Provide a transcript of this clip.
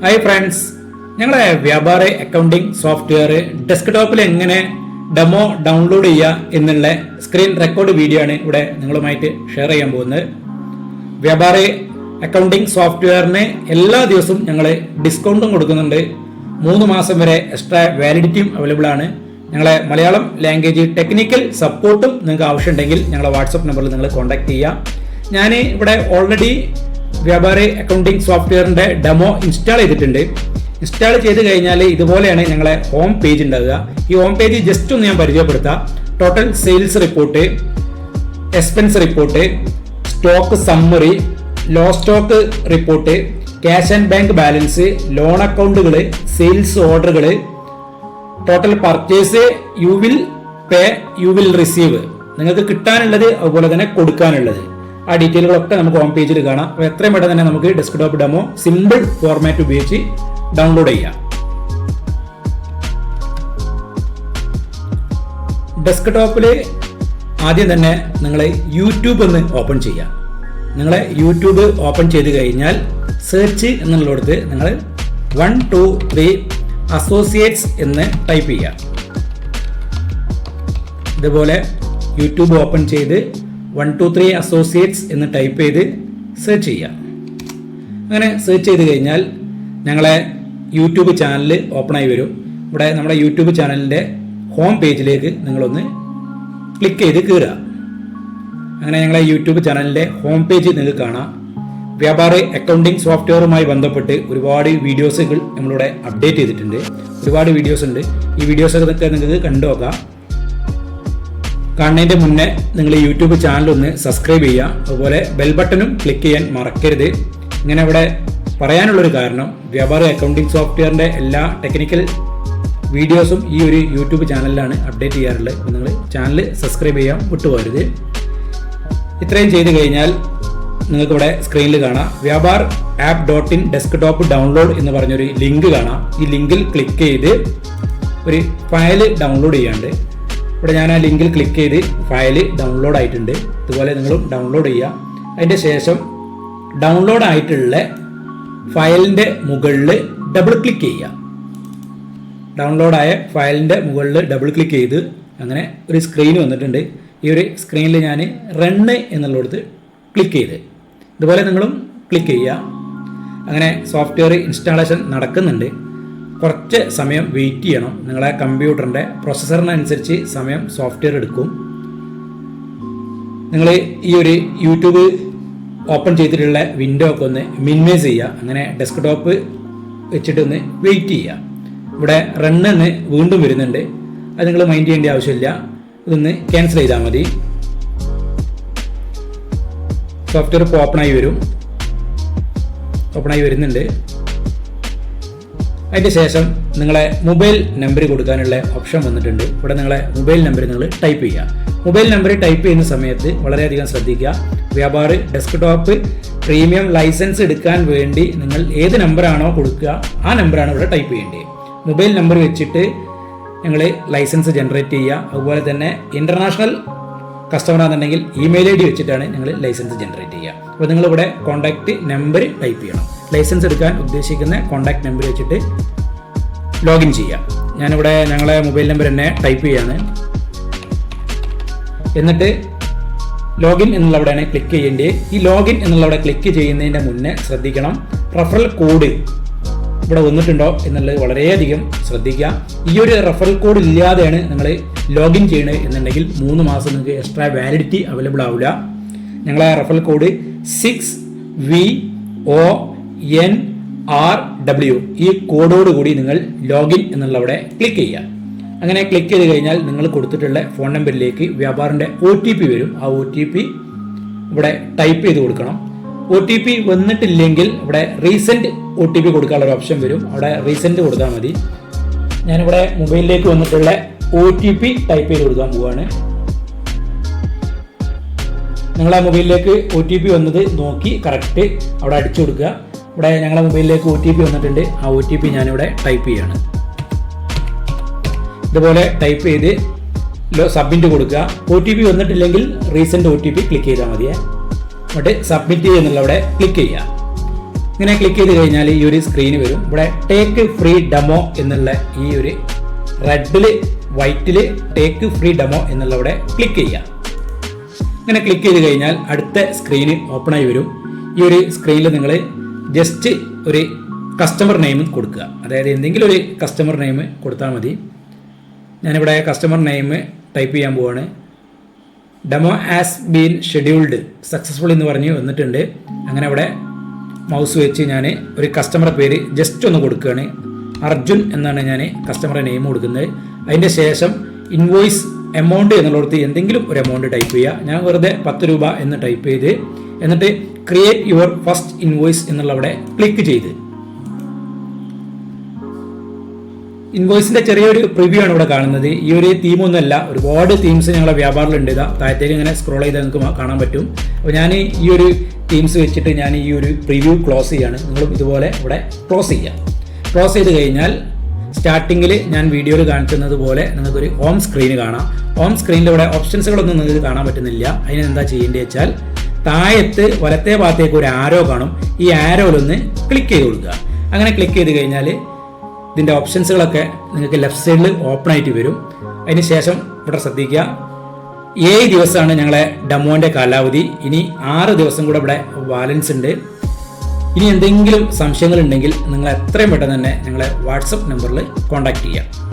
Hi friends ഞങ്ങളെ വ്യാപാര accounting software ഡെസ്ക്ടോപ്പിൽ എങ്ങനെ ഡെമോ ഡൗൺലോഡ് ചെയ്യുക എന്നുള്ള സ്ക്രീൻ റെക്കോർഡ് വീഡിയോ ആണ് ഇവിടെ നിങ്ങളുമായിട്ട് ഷെയർ ചെയ്യാൻ പോകുന്നത്. വ്യാപാര അക്കൗണ്ടിംഗ് സോഫ്റ്റ്വെയറിന് എല്ലാ ദിവസവും ഞങ്ങൾ ഡിസ്കൗണ്ടും കൊടുക്കുന്നുണ്ട്. മൂന്ന് മാസം വരെ എക്സ്ട്രാ വാലിഡിറ്റിയും അവൈലബിൾ ആണ്. ഞങ്ങളെ മലയാളം ലാംഗ്വേജ് ടെക്നിക്കൽ സപ്പോർട്ടും നിങ്ങൾക്ക് ആവശ്യമുണ്ടെങ്കിൽ ഞങ്ങളെ വാട്സപ്പ് നമ്പറിൽ നിങ്ങൾ കോൺടാക്ട് ചെയ്യാം. ഞാൻ ഇവിടെ ഓൾറെഡി വ്യാപാര അക്കൗണ്ടിംഗ് സോഫ്റ്റ്വെയറിന്റെ ഡെമോ ഇൻസ്റ്റാൾ ചെയ്തിട്ടുണ്ട്. ഇൻസ്റ്റാൾ ചെയ്ത് കഴിഞ്ഞാൽ ഇതുപോലെയാണ് ഞങ്ങളെ ഹോം പേജ് ഉണ്ടാവുക. ഈ ഹോം പേജ് ജസ്റ്റ് ഒന്ന് ഞാൻ പരിചയപ്പെടുത്താം. Total sales report expense report stock summary low stock report cash and bank balance loan അക്കൗണ്ടുകൾ സെയിൽസ് ഓർഡറുകൾ total purchase you will pay you will receive നിങ്ങൾക്ക് കിട്ടാനുള്ളത് അതുപോലെ തന്നെ കൊടുക്കാനുള്ളത്. ആ ഡീറ്റെയിലുകളൊക്കെ നമുക്ക് ഹോം പേജിൽ കാണാം. അപ്പോൾ എത്രയും പെട്ടെന്ന് തന്നെ നമുക്ക് ഡെസ്ക്ടോപ്പ് ഡെമോ സിമ്പിൾ ഫോർമാറ്റ് ഉപയോഗിച്ച് ഡൗൺലോഡ് ചെയ്യാം. ഡെസ്ക്ടോപ്പിൽ ആദ്യം തന്നെ നിങ്ങൾ യൂട്യൂബ് ഒന്ന് ഓപ്പൺ ചെയ്യാം. നിങ്ങൾ യൂട്യൂബ് ഓപ്പൺ ചെയ്ത് കഴിഞ്ഞാൽ സെർച്ച് എന്നുള്ളിടത്ത് നിങ്ങൾ വൺ ടു ത്രീ അസോസിയേറ്റ്സ് എന്ന് ടൈപ്പ് ചെയ്യാം. ഇതുപോലെ യൂട്യൂബ് ഓപ്പൺ ചെയ്ത് വൺ ടു ത്രീ അസോസിയേറ്റ്സ് എന്ന് ടൈപ്പ് ചെയ്ത് സെർച്ച് ചെയ്യുക അങ്ങനെ സെർച്ച് ചെയ്ത് കഴിഞ്ഞാൽ ഞങ്ങളെ യൂട്യൂബ് ചാനൽ ഓപ്പൺ ആയി വരും. ഇവിടെ നമ്മുടെ യൂട്യൂബ് ചാനലിന്റെ ഹോം പേജിലേക്ക് നിങ്ങളൊന്ന് ക്ലിക്ക് ചെയ്ത് കയറുക അങ്ങനെ ഞങ്ങളെ യൂട്യൂബ് ചാനലിന്റെ ഹോം പേജ് നിങ്ങൾക്ക് കാണാം. വ്യാപാര അക്കൗണ്ടിംഗ് സോഫ്റ്റ്വെയറുമായി ബന്ധപ്പെട്ട് ഒരുപാട് വീഡിയോസുകൾ നമ്മളിവിടെ അപ്ഡേറ്റ് ചെയ്തിട്ടുണ്ട്. ഒരുപാട് വീഡിയോസ് ഉണ്ട്. ഈ വീഡിയോസൊക്കെ നിങ്ങൾക്ക് കണ്ടു നോക്കാം. കാണുന്നതിന്റെ മുന്നേ നിങ്ങൾ യൂട്യൂബ് ചാനൽ ഒന്ന് സബ്സ്ക്രൈബ് ചെയ്യുക. അതുപോലെ ബെൽ ബട്ടണും ക്ലിക്ക് ചെയ്യാൻ മറക്കരുത്. ഇങ്ങനെ ഇവിടെ പറയാനുള്ളൊരു കാരണം വ്യാപാര അക്കൗണ്ടിംഗ് സോഫ്റ്റ്വെയറിന്റെ എല്ലാ ടെക്നിക്കൽ വീഡിയോസും ഈ ഒരു യൂട്യൂബ് ചാനലിലാണ് അപ്ഡേറ്റ് ചെയ്യാറുള്ളത്. അപ്പോൾ നിങ്ങൾ ചാനൽ സബ്സ്ക്രൈബ് ചെയ്യാൻ വിട്ടുപോകരുത്. ഇത്രയും ചെയ്ത് കഴിഞ്ഞാൽ നിങ്ങൾക്കിവിടെ സ്ക്രീനിൽ കാണാം. Vyapar app dot in desktop download എന്ന് പറഞ്ഞൊരു ലിങ്ക് കാണാം. ഈ ലിങ്കിൽ ക്ലിക്ക് ചെയ്ത് ഒരു ഫയൽ ഡൗൺലോഡ് ചെയ്യാണ്ട് ഇവിടെ ഞാൻ ആ ലിങ്കിൽ ക്ലിക്ക് ചെയ്ത് ഫയൽ ഡൗൺലോഡ് ആയിട്ടുണ്ട്. അതുപോലെ നിങ്ങളും ഡൗൺലോഡ് ചെയ്യുക. അതിന്റെ ശേഷം ഡൗൺലോഡ് ആയിട്ടുള്ള ഫയലിന്റെ മുകളിൽ ഡബിൾ ക്ലിക്ക് ചെയ്യുക. ഡൗൺലോഡായ ഫയലിന്റെ മുകളിൽ ഡബിൾ ക്ലിക്ക് ചെയ്ത് അങ്ങനെ ഒരു സ്ക്രീൻ വന്നിട്ടുണ്ട്. ഈ ഒരു സ്ക്രീനിൽ ഞാൻ റണ്ണ് എന്നുള്ളിടത്ത് ക്ലിക്ക് ചെയ്ത്. ഇതുപോലെ നിങ്ങളും ക്ലിക്ക് ചെയ്യുക. അങ്ങനെ സോഫ്റ്റ്വെയർ ഇൻസ്റ്റാളേഷൻ നടക്കുന്നുണ്ട്. കുറച്ച് സമയം വെയിറ്റ് ചെയ്യണം. നിങ്ങളെ കമ്പ്യൂട്ടറിന്റെ പ്രൊസസ്സറിനനുസരിച്ച് സമയം സോഫ്റ്റ്വെയർ എടുക്കും. നിങ്ങൾ ഈ ഒരു യൂട്യൂബ് ഓപ്പൺ ചെയ്തിട്ടുള്ള വിൻഡോ ഒക്കെ ഒന്ന് മിനിമൈസ് ചെയ്യുക. അങ്ങനെ ഡെസ്ക്ടോപ്പ് വെച്ചിട്ട് ഒന്ന് വെയിറ്റ് ചെയ്യുക. ഇവിടെ റണ്ണ് എന്ന് വീണ്ടും വരുന്നുണ്ട്. അത് നിങ്ങൾ മൈൻഡ് ചെയ്യേണ്ട ആവശ്യമില്ല. ഇതൊന്ന് ക്യാൻസൽ ചെയ്താൽ മതി. സോഫ്റ്റ്വെയർ ഇപ്പോൾ ഓപ്പണായി വരും. ഓപ്പണായി വരുന്നുണ്ട്. അതിന്റെ ശേഷം നിങ്ങളെ മൊബൈൽ നമ്പർ കൊടുക്കാനുള്ള ഓപ്ഷൻ വന്നിട്ടുണ്ട്. ഇവിടെ നിങ്ങളെ മൊബൈൽ നമ്പർ നിങ്ങൾ ടൈപ്പ് ചെയ്യുക. മൊബൈൽ നമ്പർ ടൈപ്പ് ചെയ്യുന്ന സമയത്ത് വളരെയധികം ശ്രദ്ധിക്കുക. വ്യാപാര ഡെസ്ക്ടോപ്പ് പ്രീമിയം ലൈസൻസ് എടുക്കാൻ വേണ്ടി നിങ്ങൾ ഏത് നമ്പറാണോ കൊടുക്കുക ആ നമ്പറാണ് ഇവിടെ ടൈപ്പ് ചെയ്യേണ്ടത്. മൊബൈൽ നമ്പർ വെച്ചിട്ട് നിങ്ങൾ ലൈസൻസ് ജനറേറ്റ് ചെയ്യുക. അതുപോലെ തന്നെ ഇന്റർനാഷണൽ കസ്റ്റമർ ആണെന്നുണ്ടെങ്കിൽ ഇമെയിൽ ഐ ഡി വെച്ചിട്ടാണ് നിങ്ങൾ ലൈസൻസ് ജനറേറ്റ് ചെയ്യുക. അപ്പോൾ നിങ്ങളിവിടെ കോൺടാക്റ്റ് നമ്പർ ടൈപ്പ് ചെയ്യണം. ലൈസൻസ് എടുക്കാൻ ഉദ്ദേശിക്കുന്ന കോൺടാക്ട് നമ്പർ വെച്ചിട്ട് ലോഗിൻ ചെയ്യുക ഞാനിവിടെ ഞങ്ങളെ മൊബൈൽ നമ്പർ തന്നെ ടൈപ്പ് ചെയ്യാണ്. എന്നിട്ട് ലോഗിൻ എന്നുള്ളവിടെയാണ് ക്ലിക്ക് ചെയ്യേണ്ടത്. ഈ ലോഗിൻ എന്നുള്ളവിടെ ക്ലിക്ക് ചെയ്യുന്നതിന്റെ മുന്നേ ശ്രദ്ധിക്കണം. റഫറൽ കോഡ് ഇവിടെ വന്നിട്ടുണ്ടോ എന്നുള്ളത് വളരെയധികം ശ്രദ്ധിക്കുക. ഈ ഒരു റഫറൽ കോഡ് ഇല്ലാതെയാണ് നിങ്ങൾ ലോഗിൻ ചെയ്യണത് എന്നുണ്ടെങ്കിൽ മൂന്ന് മാസം നിങ്ങൾക്ക് എക്സ്ട്രാ വാലിഡിറ്റി അവൈലബിൾ ആവില്ല. ഞങ്ങളെ referral code six V O N R W ഈ കോഡോട് കൂടി നിങ്ങൾ ലോഗിൻ എന്നുള്ളവിടെ ക്ലിക്ക് ചെയ്യുക. അങ്ങനെ ക്ലിക്ക് ചെയ്ത് കഴിഞ്ഞാൽ നിങ്ങൾ കൊടുത്തിട്ടുള്ള ഫോൺ നമ്പറിലേക്ക് വ്യാപാറിന്റെ ഒ ടി പി വരും. ആ ഒ ടി പി ഇവിടെ ടൈപ്പ് ചെയ്ത് കൊടുക്കണം. ഒ ടി പി വന്നിട്ടില്ലെങ്കിൽ ഇവിടെ റീസെന്റ് ഒ ടി പി കൊടുക്കാനുള്ള ഒരു ഓപ്ഷൻ വരും. അവിടെ റീസെന്റ് കൊടുത്താൽ മതി. ഞാനിവിടെ മൊബൈലിലേക്ക് വന്നിട്ടുള്ള ഒ ടി പി ടൈപ്പ് ചെയ്ത് കൊടുക്കാൻ പോവാണ്. നിങ്ങളെ മൊബൈലിലേക്ക് ഒ ടി പി വന്നത് നോക്കി കറക്റ്റ് അവിടെ അടിച്ചു കൊടുക്കുക. ഇവിടെ ഞങ്ങളുടെ മൊബൈലിലേക്ക് ഒ ടി പി വന്നിട്ടുണ്ട്. ആ ഒ ടി പി ഞാനിവിടെ ടൈപ്പ് ചെയ്യാണ്. ഇതുപോലെ ടൈപ്പ് ചെയ്ത് സബ്മിറ്റ് കൊടുക്കുക. O T P വന്നിട്ടില്ലെങ്കിൽ recent O T P click ചെയ്താൽ മതിയെ. എന്നിട്ട് സബ്മിറ്റ് ചെയ്യുന്നുള്ളവിടെ ക്ലിക്ക് ചെയ്യുക. ഇങ്ങനെ ക്ലിക്ക് ചെയ്ത് കഴിഞ്ഞാൽ ഈ ഒരു സ്ക്രീന് വരും. ഇവിടെ ടേക്ക് ഫ്രീ ഡെമോ എന്നുള്ള ഈ ഒരു റെഡിൽ വൈറ്റിൽ ടേക്ക് ഫ്രീ ഡെമോ എന്നുള്ള അവിടെ ക്ലിക്ക് ചെയ്യുക. ഇങ്ങനെ ക്ലിക്ക് ചെയ്ത് കഴിഞ്ഞാൽ അടുത്ത സ്ക്രീന് ഓപ്പൺ ആയി വരും. ഈ ഒരു സ്ക്രീനിൽ നിങ്ങൾ ജസ്റ്റ് ഒരു കസ്റ്റമർ നെയിം കൊടുക്കുക. അതായത് എന്തെങ്കിലും ഒരു കസ്റ്റമർ നെയിം കൊടുത്താൽ മതി. ഞാനിവിടെ കസ്റ്റമർ നെയിം ടൈപ്പ് ചെയ്യാൻ പോവാണ്. Demo has been scheduled successful എന്ന് പറഞ്ഞ് വന്നിട്ടുണ്ട്. അങ്ങനെ അവിടെ മൗസ് വെച്ച് ഞാൻ ഒരു കസ്റ്റമറെ പേര് ജസ്റ്റ് ഒന്ന് കൊടുക്കുകയാണ്. അർജുൻ എന്നാണ് ഞാൻ കസ്റ്റമറെ നെയിം കൊടുക്കുന്നത്. അതിന്റെ ശേഷം ഇൻവോയ്സ് എമൗണ്ട് എന്നുള്ളിടത്ത് എന്തെങ്കിലും ഒരു എമൗണ്ട് ടൈപ്പ് ചെയ്യുക. ഞാൻ വെറുതെ പത്ത് രൂപ എന്ന് ടൈപ്പ് ചെയ്ത് എന്നിട്ട് ക്രിയേറ്റ് യുവർ ഫസ്റ്റ് ഇൻവോയ്സ് എന്നുള്ളവിടെ ക്ലിക്ക് ചെയ്ത്. ഇൻവോയ്സിന്റെ ചെറിയൊരു പ്രിവ്യൂ ആണ് ഇവിടെ കാണുന്നത്. ഈ ഒരു തീം ഒന്നുമല്ല ഒരുപാട് തീംസ് ഞങ്ങളുടെ വ്യാപാരത്തിലുണ്ട്. ഇതാ താഴത്തേക്ക് ഇങ്ങനെ സ്ക്രോൾ ചെയ്താൽ നിങ്ങൾക്ക് കാണാൻ പറ്റും. അപ്പോൾ ഞാൻ ഈ ഒരു തീംസ് വെച്ചിട്ട് ഞാൻ ഈ ഒരു പ്രിവ്യൂ ക്ലോസ് ചെയ്യാണ്. നിങ്ങളും ഇതുപോലെ ഇവിടെ ക്ലോസ് ചെയ്യാം. ക്ലോസ് ചെയ്ത് കഴിഞ്ഞാൽ സ്റ്റാർട്ടിങ്ങിൽ ഞാൻ വീഡിയോയിൽ കാണിക്കുന്നത് പോലെ നിങ്ങൾക്കൊരു ഹോം സ്ക്രീൻ കാണാം. ഹോം സ്ക്രീനിൽ ഓപ്ഷൻസുകളൊന്നും നിങ്ങൾക്ക് കാണാൻ പറ്റുന്നില്ല. അതിന് എന്താ ചെയ്യേണ്ടത് വെച്ചാൽ താഴത്ത് വലത്തെ ഭാഗത്തേക്ക് ഒരു ആരോ കാണും. ഈ ആരോയിലൊന്ന് ക്ലിക്ക് ചെയ്ത് കൊടുക്കുക. അങ്ങനെ ക്ലിക്ക് ചെയ്ത് കഴിഞ്ഞാൽ ഇതിന്റെ ഓപ്ഷൻസുകളൊക്കെ നിങ്ങൾക്ക് ലെഫ്റ്റ് സൈഡിൽ ഓപ്പൺ ആയിട്ട് വരും. അതിന് ശേഷം ഇവിടെ ശ്രദ്ധിക്കുക. ഏഴ് ദിവസമാണ് ഞങ്ങളെ ഡെമോന്റെ കാലാവധി. ഇനി ആറ് ദിവസം കൂടെ ഇവിടെ ബാലൻസ് ഉണ്ട്. ഇനി എന്തെങ്കിലും സംശയങ്ങൾ ഉണ്ടെങ്കിൽ നിങ്ങൾ എത്രയും പെട്ടെന്ന് തന്നെ ഞങ്ങളെ വാട്സപ്പ് നമ്പറിൽ കോൺടാക്ട് ചെയ്യാം